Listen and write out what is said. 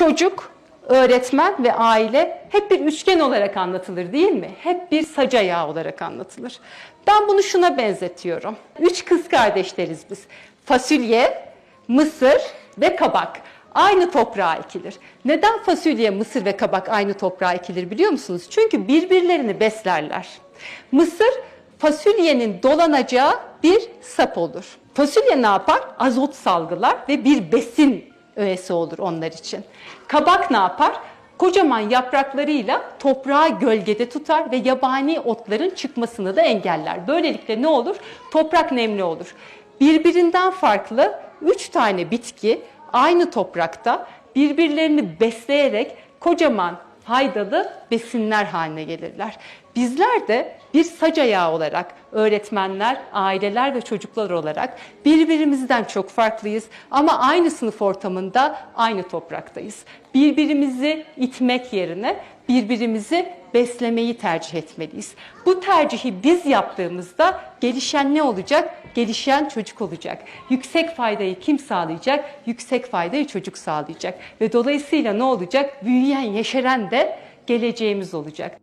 Çocuk, öğretmen ve aile hep bir üçgen olarak anlatılır değil mi? Hep bir sac ayağı olarak anlatılır. Ben bunu şuna benzetiyorum. Üç kız kardeşleriz biz. Fasulye, mısır ve kabak. Aynı toprağa ekilir. Neden fasulye, mısır ve kabak aynı toprağa ekilir biliyor musunuz? Çünkü birbirlerini beslerler. Mısır fasulyenin dolanacağı bir sap olur. Fasulye ne yapar? Azot salgılar ve bir besin öğesi olur onlar için. Kabak ne yapar? Kocaman yapraklarıyla toprağı gölgede tutar ve yabani otların çıkmasını da engeller. Böylelikle ne olur? Toprak nemli olur. Birbirinden farklı üç tane bitki aynı toprakta birbirlerini besleyerek kocaman faydalı besinler haline gelirler. Bizler de bir sac ayağı olarak öğretmenler, aileler ve çocuklar olarak birbirimizden çok farklıyız ama aynı sınıf ortamında aynı topraktayız. Birbirimizi itmek yerine birbirimizi beslemeyi tercih etmeliyiz. Bu tercihi biz yaptığımızda gelişen ne olacak? Gelişen çocuk olacak. Yüksek faydayı kim sağlayacak? Yüksek faydayı çocuk sağlayacak. Ve dolayısıyla ne olacak? Büyüyen, yeşeren de geleceğimiz olacak.